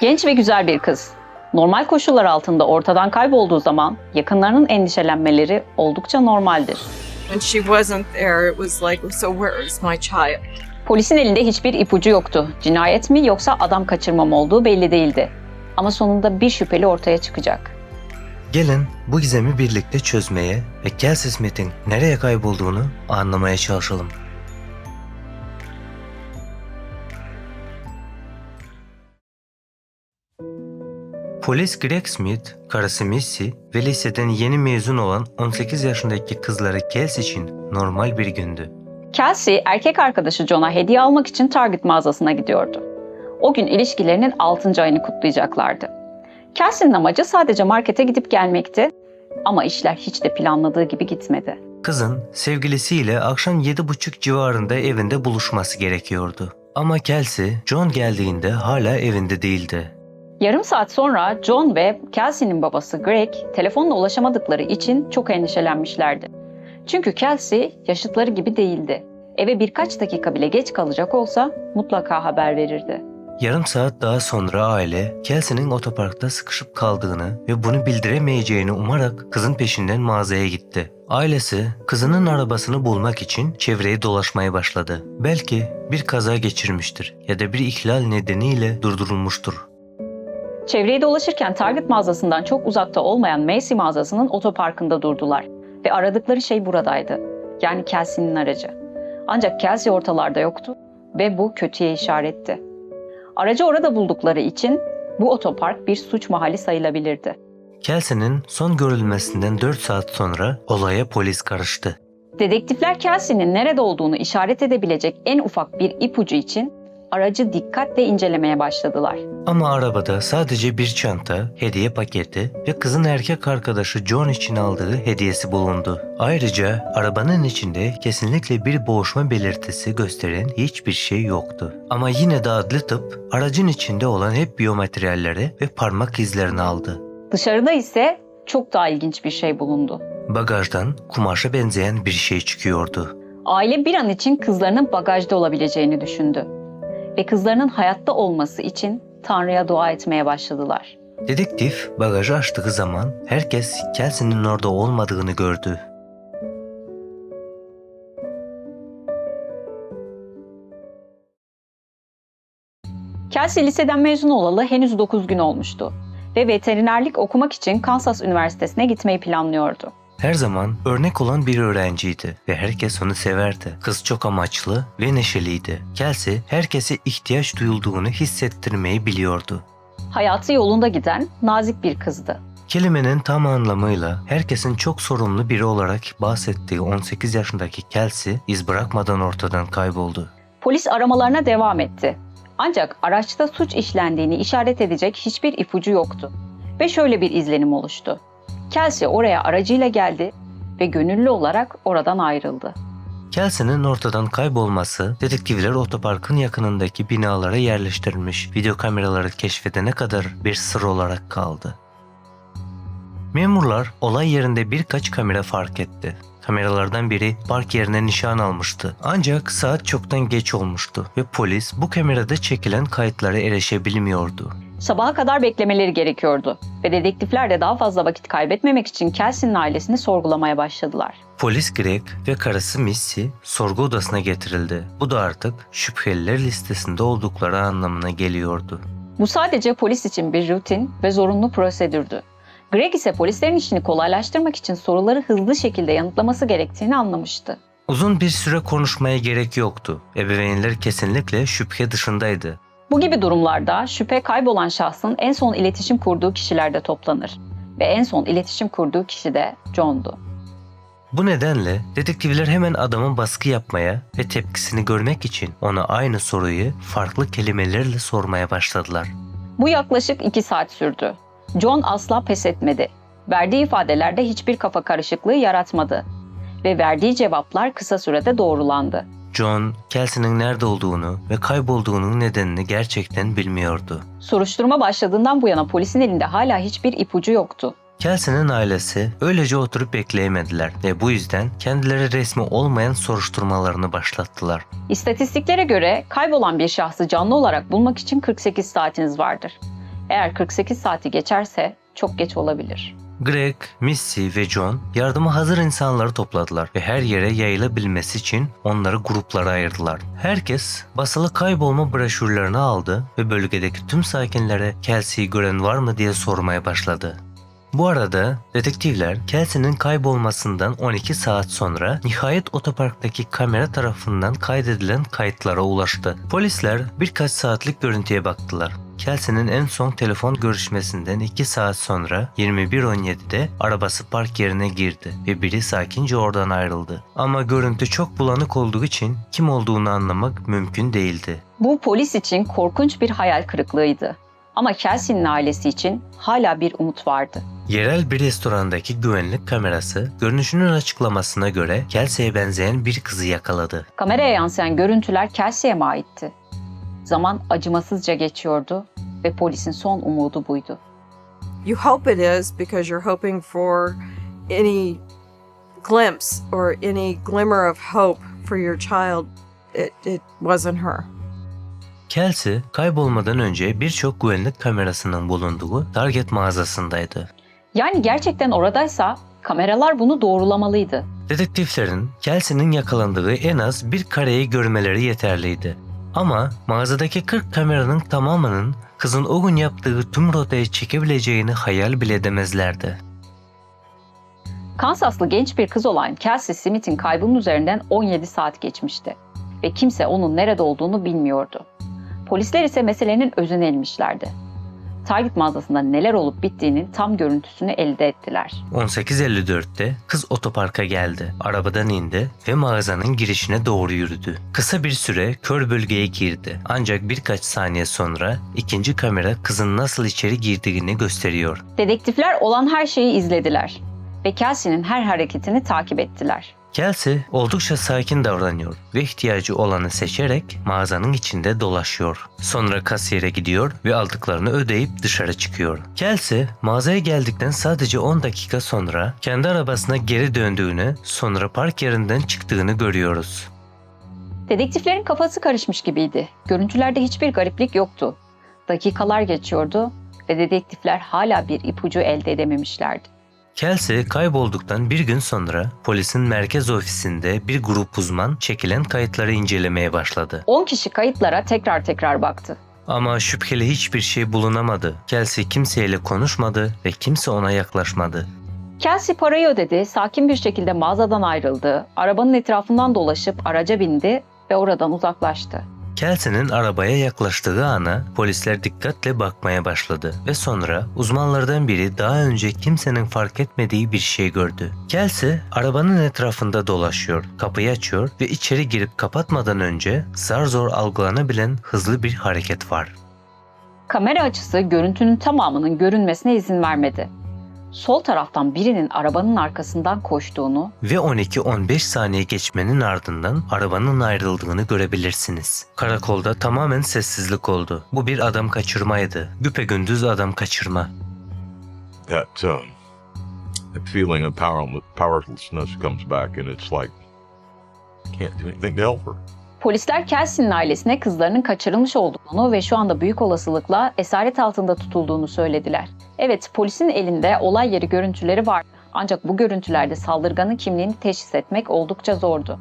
Genç ve güzel bir kız. Normal koşullar altında ortadan kaybolduğu zaman yakınlarının endişelenmeleri oldukça normaldir. When she wasn't there, it was like, so where is my child? Polisin elinde hiçbir ipucu yoktu. Cinayet mi yoksa adam kaçırma mı olduğu belli değildi. Ama sonunda bir şüpheli ortaya çıkacak. Gelin bu gizemi birlikte çözmeye ve Kelsey Smith'in nereye kaybolduğunu anlamaya çalışalım. Polis Greg Smith, karısı Missy ve liseden yeni mezun olan 18 yaşındaki kızları Kelsey için normal bir gündü. Kelsey erkek arkadaşı John'a hediye almak için Target mağazasına gidiyordu. O gün ilişkilerinin 6. ayını kutlayacaklardı. Kelsey'nin amacı sadece markete gidip gelmekti ama işler hiç de planladığı gibi gitmedi. Kızın sevgilisiyle akşam 7.30 civarında evinde buluşması gerekiyordu. Ama Kelsey, John geldiğinde hala evinde değildi. Yarım saat sonra John ve Kelsey'nin babası Greg telefonla ulaşamadıkları için çok endişelenmişlerdi. Çünkü Kelsey yaşıtları gibi değildi. Eve birkaç dakika bile geç kalacak olsa mutlaka haber verirdi. Yarım saat daha sonra aile Kelsey'nin otoparkta sıkışıp kaldığını ve bunu bildiremeyeceğini umarak kızın peşinden mağazaya gitti. Ailesi kızının arabasını bulmak için çevreyi dolaşmaya başladı. Belki bir kaza geçirmiştir ya da bir ihlal nedeniyle durdurulmuştur. Çevreyi dolaşırken Target mağazasından çok uzakta olmayan Macy mağazasının otoparkında durdular ve aradıkları şey buradaydı. Yani Kelsey'nin aracı. Ancak Kelsey ortalarda yoktu ve bu kötüye işaretti. Aracı orada buldukları için bu otopark bir suç mahalli sayılabilirdi. Kelsey'nin son görülmesinden 4 saat sonra olaya polis karıştı. Dedektifler Kelsey'nin nerede olduğunu işaret edebilecek en ufak bir ipucu için aracı dikkatle incelemeye başladılar. Ama arabada sadece bir çanta, hediye paketi ve kızın erkek arkadaşı John için aldığı hediyesi bulundu. Ayrıca arabanın içinde kesinlikle bir boğuşma belirtisi gösteren hiçbir şey yoktu. Ama yine de adli tıp aracın içinde olan hep biyomateryalleri ve parmak izlerini aldı. Dışarıda ise çok daha ilginç bir şey bulundu. Bagajdan kumaşa benzeyen bir şey çıkıyordu. Aile bir an için kızlarının bagajda olabileceğini düşündü. Ve kızlarının hayatta olması için Tanrı'ya dua etmeye başladılar. Dedektif bagajı açtığı zaman herkes Kelsey'nin orada olmadığını gördü. Kelsey liseden mezun olalı henüz 9 gün olmuştu ve veterinerlik okumak için Kansas Üniversitesi'ne gitmeyi planlıyordu. Her zaman örnek olan bir öğrenciydi ve herkes onu severdi. Kız çok amaçlı ve neşeliydi. Kelsey herkese ihtiyaç duyulduğunu hissettirmeyi biliyordu. Hayatı yolunda giden nazik bir kızdı. Kelimenin tam anlamıyla herkesin çok sorumlu biri olarak bahsettiği 18 yaşındaki Kelsey iz bırakmadan ortadan kayboldu. Polis aramalarına devam etti. Ancak araçta suç işlendiğini işaret edecek hiçbir ipucu yoktu. Ve şöyle bir izlenim oluştu. Kelsey oraya aracıyla geldi ve gönüllü olarak oradan ayrıldı. Kelsey'nin ortadan kaybolması dedektifler otoparkın yakınındaki binalara yerleştirilmiş video kameraları keşfedene kadar bir sır olarak kaldı. Memurlar olay yerinde birkaç kamera fark etti. Kameralardan biri park yerine nişan almıştı. Ancak saat çoktan geç olmuştu ve polis bu kamerada çekilen kayıtlara erişebilmiyordu. Sabaha kadar beklemeleri gerekiyordu ve dedektifler de daha fazla vakit kaybetmemek için Kelsey'nin ailesini sorgulamaya başladılar. Polis Greg ve karısı Missy sorgu odasına getirildi. Bu da artık şüpheliler listesinde oldukları anlamına geliyordu. Bu sadece polis için bir rutin ve zorunlu prosedürdü. Greg ise polislerin işini kolaylaştırmak için soruları hızlı şekilde yanıtlaması gerektiğini anlamıştı. Uzun bir süre konuşmaya gerek yoktu. Ebeveynler kesinlikle şüphe dışındaydı. Bu gibi durumlarda şüphe kaybolan şahsın en son iletişim kurduğu kişilerde toplanır ve en son iletişim kurduğu kişi de John'du. Bu nedenle dedektifler hemen adamın baskı yapmaya ve tepkisini görmek için ona aynı soruyu farklı kelimelerle sormaya başladılar. Bu yaklaşık iki saat sürdü. John asla pes etmedi. Verdiği ifadelerde hiçbir kafa karışıklığı yaratmadı ve verdiği cevaplar kısa sürede doğrulandı. John, Kelsey'nin nerede olduğunu ve kaybolduğunun nedenini gerçekten bilmiyordu. Soruşturma başladığından bu yana polisin elinde hala hiçbir ipucu yoktu. Kelsey'nin ailesi öylece oturup bekleyemediler ve bu yüzden kendileri resmi olmayan soruşturmalarını başlattılar. İstatistiklere göre kaybolan bir şahsı canlı olarak bulmak için 48 saatiniz vardır. Eğer 48 saati geçerse çok geç olabilir. Greg, Missy ve John yardıma hazır insanları topladılar ve her yere yayılabilmesi için onları gruplara ayırdılar. Herkes basılı kaybolma broşürlerini aldı ve bölgedeki tüm sakinlere Kelsey'yi gören var mı diye sormaya başladı. Bu arada detektifler Kelsey'nin kaybolmasından 12 saat sonra nihayet otoparktaki kamera tarafından kaydedilen kayıtlara ulaştı. Polisler birkaç saatlik görüntüye baktılar. Kelsey'nin en son telefon görüşmesinden 2 saat sonra 21.17'de arabası park yerine girdi ve biri sakince oradan ayrıldı. Ama görüntü çok bulanık olduğu için kim olduğunu anlamak mümkün değildi. Bu polis için korkunç bir hayal kırıklığıydı. Ama Kelsey'nin ailesi için hala bir umut vardı. Yerel bir restorandaki güvenlik kamerası görünüşünün açıklamasına göre Kelsey'e benzeyen bir kızı yakaladı. Kameraya yansıyan görüntüler Kelsey'e mi aitti? Zaman acımasızca geçiyordu ve polisin son umudu buydu. You hope it is because you're hoping for any glimpse or any glimmer of hope for your child. It, it wasn't her. Kelsey kaybolmadan önce birçok güvenlik kamerasının bulunduğu Target mağazasındaydı. Yani gerçekten oradaysa kameralar bunu doğrulamalıydı. Dedektiflerin Kelsey'nin yakalandığı en az bir kareyi görmeleri yeterliydi. Ama mağazadaki 40 kameranın tamamının kızın o gün yaptığı tüm rotayı çekebileceğini hayal bile edemezlerdi. Kansaslı genç bir kız olan Kelsey Smith'in kaybının üzerinden 17 saat geçmişti ve kimse onun nerede olduğunu bilmiyordu. Polisler ise meselenin özüne inmişlerdi. Target mağazasında neler olup bittiğinin tam görüntüsünü elde ettiler. 18.54'te kız otoparka geldi. Arabadan indi ve mağazanın girişine doğru yürüdü. Kısa bir süre kör bölgeye girdi. Ancak birkaç saniye sonra ikinci kamera kızın nasıl içeri girdiğini gösteriyor. Dedektifler olan her şeyi izlediler ve Kelsey'nin her hareketini takip ettiler. Kelsey oldukça sakin davranıyor ve ihtiyacı olanı seçerek mağazanın içinde dolaşıyor. Sonra kasiyere gidiyor ve aldıklarını ödeyip dışarı çıkıyor. Kelsey mağazaya geldikten sadece 10 dakika sonra kendi arabasına geri döndüğünü sonra park yerinden çıktığını görüyoruz. Dedektiflerin kafası karışmış gibiydi. Görüntülerde hiçbir gariplik yoktu. Dakikalar geçiyordu ve dedektifler hala bir ipucu elde edememişlerdi. Kelsey kaybolduktan bir gün sonra polisin merkez ofisinde bir grup uzman çekilen kayıtları incelemeye başladı. 10 kişi kayıtlara tekrar tekrar baktı. Ama şüpheli hiçbir şey bulunamadı. Kelsey kimseyle konuşmadı ve kimse ona yaklaşmadı. Kelsey parayı ödedi, sakin bir şekilde mağazadan ayrıldı, arabanın etrafından dolaşıp araca bindi ve oradan uzaklaştı. Kelsey'nin arabaya yaklaştığı ana polisler dikkatle bakmaya başladı ve sonra uzmanlardan biri daha önce kimsenin fark etmediği bir şey gördü. Kelsey arabanın etrafında dolaşıyor, kapıyı açıyor ve içeri girip kapatmadan önce zar zor algılanabilen hızlı bir hareket var. Kamera açısı görüntünün tamamının görünmesine izin vermedi. Sol taraftan birinin arabanın arkasından koştuğunu Ve 12-15 saniye geçmenin ardından arabanın ayrıldığını görebilirsiniz. Karakolda tamamen sessizlik oldu. Bu bir adam kaçırmaydı. Güpegündüz adam kaçırma. that um, that feeling of power, powerlessness comes back, and it's like can't do anything to help her. Polisler Kelsey'nin ailesine kızlarının kaçırılmış olduğunu ve şu anda büyük olasılıkla esaret altında tutulduğunu söylediler. Evet, polisin elinde olay yeri görüntüleri var. Ancak bu görüntülerde saldırganın kimliğini teşhis etmek oldukça zordu.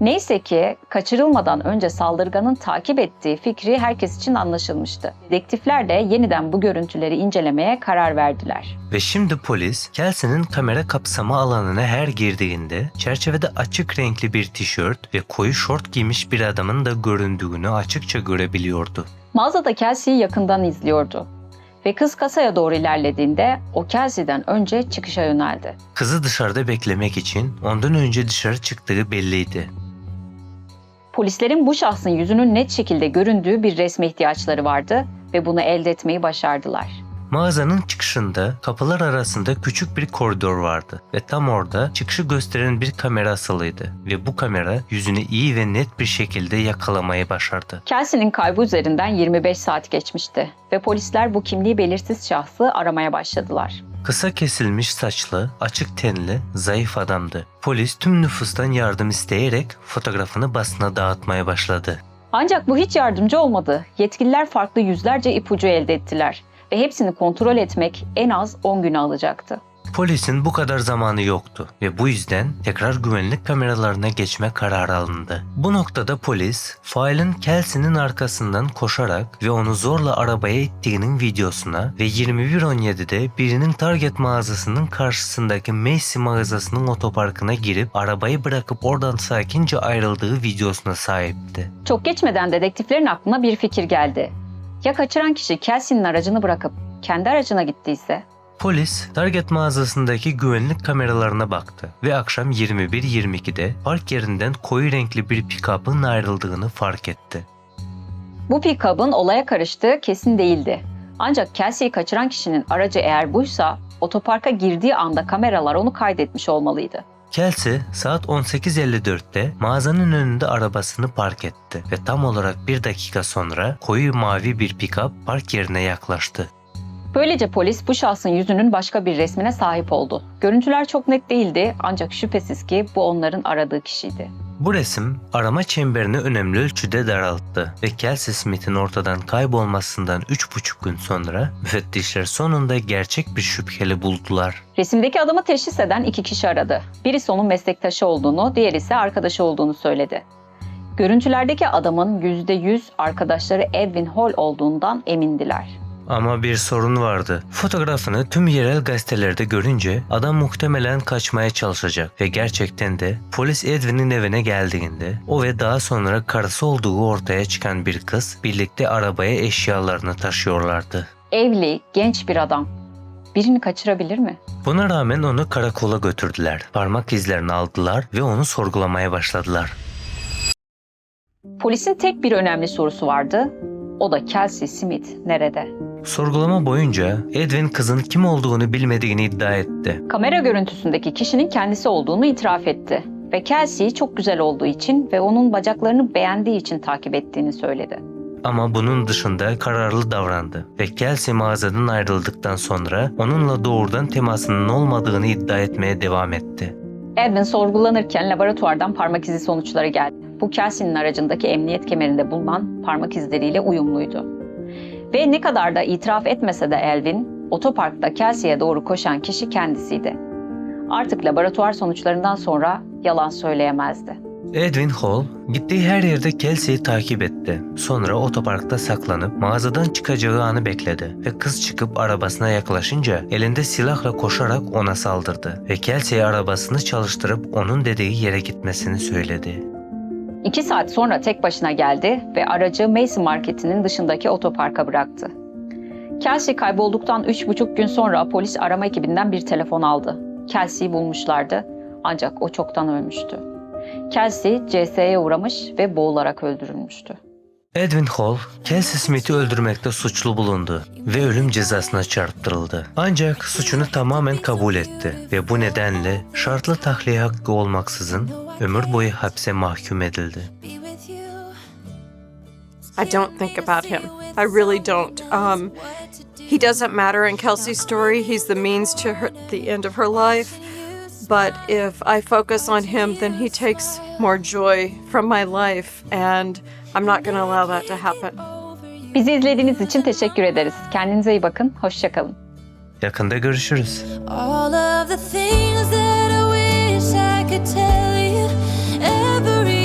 Neyse ki kaçırılmadan önce saldırganın takip ettiği fikri herkes için anlaşılmıştı. Dedektifler de yeniden bu görüntüleri incelemeye karar verdiler. Ve şimdi polis Kelsey'nin kamera kapsama alanına her girdiğinde çerçevede açık renkli bir tişört ve koyu şort giymiş bir adamın da göründüğünü açıkça görebiliyordu. Mağazada Kelsey'yi yakından izliyordu. Ve kız kasaya doğru ilerlediğinde o Kelsey'den önce çıkışa yöneldi. Kızı dışarıda beklemek için ondan önce dışarı çıktığı belliydi. Polislerin bu şahsın yüzünün net şekilde göründüğü bir resme ihtiyaçları vardı ve bunu elde etmeyi başardılar. Mağazanın çıkışında kapılar arasında küçük bir koridor vardı ve tam orada çıkışı gösteren bir kamera asılıydı ve bu kamera yüzünü iyi ve net bir şekilde yakalamayı başardı. Kelsey'nin kaybı üzerinden 25 saat geçmişti ve polisler bu kimliği belirsiz şahsı aramaya başladılar. Kısa kesilmiş saçlı, açık tenli, zayıf adamdı. Polis tüm nüfustan yardım isteyerek fotoğrafını basına dağıtmaya başladı. Ancak bu hiç yardımcı olmadı. Yetkililer farklı yüzlerce ipucu elde ettiler ve hepsini kontrol etmek en az 10 gün alacaktı. Polisin bu kadar zamanı yoktu ve bu yüzden tekrar güvenlik kameralarına geçme kararı alındı. Bu noktada polis, failin Kelsey'nin arkasından koşarak ve onu zorla arabaya ittiğinin videosuna ve 21.17'de birinin Target mağazasının karşısındaki Macy mağazasının otoparkına girip arabayı bırakıp oradan sakince ayrıldığı videosuna sahipti. Çok geçmeden dedektiflerin aklına bir fikir geldi. Ya kaçıran kişi Kelsey'nin aracını bırakıp kendi aracına gittiyse? Polis Target mağazasındaki güvenlik kameralarına baktı ve akşam 21.22'de park yerinden koyu renkli bir pick-up'ın ayrıldığını fark etti. Bu pick-up'ın olaya karıştığı kesin değildi. Ancak Kelsey'i kaçıran kişinin aracı eğer buysa otoparka girdiği anda kameralar onu kaydetmiş olmalıydı. Kelsey saat 18.54'te mağazanın önünde arabasını park etti ve tam olarak bir dakika sonra koyu mavi bir pick-up park yerine yaklaştı. Böylece polis bu şahsın yüzünün başka bir resmine sahip oldu. Görüntüler çok net değildi ancak şüphesiz ki bu onların aradığı kişiydi. Bu resim arama çemberini önemli ölçüde daralttı ve Kelsey Smith'in ortadan kaybolmasından 3,5 gün sonra müfettişler sonunda gerçek bir şüpheli buldular. Resimdeki adamı teşhis eden iki kişi aradı. Birisi onun meslektaşı olduğunu, diğeri ise arkadaşı olduğunu söyledi. Görüntülerdeki adamın %100 arkadaşları Edwin Hall olduğundan emindiler. Ama bir sorun vardı. Fotoğrafını tüm yerel gazetelerde görünce adam muhtemelen kaçmaya çalışacak ve gerçekten de polis Edwin'in evine geldiğinde o ve daha sonra karısı olduğu ortaya çıkan bir kız birlikte arabaya eşyalarını taşıyorlardı. Evli, genç bir adam. Birini kaçırabilir mi? Buna rağmen onu karakola götürdüler. Parmak izlerini aldılar ve onu sorgulamaya başladılar. Polisin tek bir önemli sorusu vardı. O da Kelsey Smith nerede? Sorgulama boyunca Edwin kızın kim olduğunu bilmediğini iddia etti. Kamera görüntüsündeki kişinin kendisi olduğunu itiraf etti. Ve Kelsey'i çok güzel olduğu için ve onun bacaklarını beğendiği için takip ettiğini söyledi. Ama bunun dışında kararlı davrandı ve Kelsey mağazadan ayrıldıktan sonra onunla doğrudan temasının olmadığını iddia etmeye devam etti. Edwin sorgulanırken laboratuvardan parmak izi sonuçları geldi. Bu Kelsey'nin aracındaki emniyet kemerinde bulunan parmak izleriyle uyumluydu. Ve ne kadar da itiraf etmese de Elvin, otoparkta Kelsey'e doğru koşan kişi kendisiydi. Artık laboratuvar sonuçlarından sonra yalan söyleyemezdi. Edwin Hall gittiği her yerde Kelsey'i takip etti. Sonra otoparkta saklanıp mağazadan çıkacağı anı bekledi ve kız çıkıp arabasına yaklaşınca elinde silahla koşarak ona saldırdı ve Kelsey'e arabasını çalıştırıp onun dediği yere gitmesini söyledi. İki saat sonra tek başına geldi ve aracı Mason Marketi'nin dışındaki otoparka bıraktı. Kelsey kaybolduktan üç buçuk gün sonra polis arama ekibinden bir telefon aldı. Kelsey'i bulmuşlardı ancak o çoktan ölmüştü. Kelsey CS'ye uğramış ve boğularak öldürülmüştü. Edwin Hall, Kelsey Smith'i öldürmekte suçlu bulundu ve ölüm cezasına çarptırıldı. Ancak suçunu tamamen kabul etti ve bu nedenle şartlı tahliye hakkı olmaksızın ömür boyu hapse mahkum edildi. I don't think about him. I really don't. Um, he doesn't matter in Kelsey's story. He's the means to her, the end of her life. But if I focus on him, then he takes more joy from my life, and I'm not going to allow that to happen. Bizi izlediğiniz için teşekkür ederiz. Kendinize iyi bakın. Hoşçakalın. Yakında görüşürüz. All of the things that I wish I could tell you. Every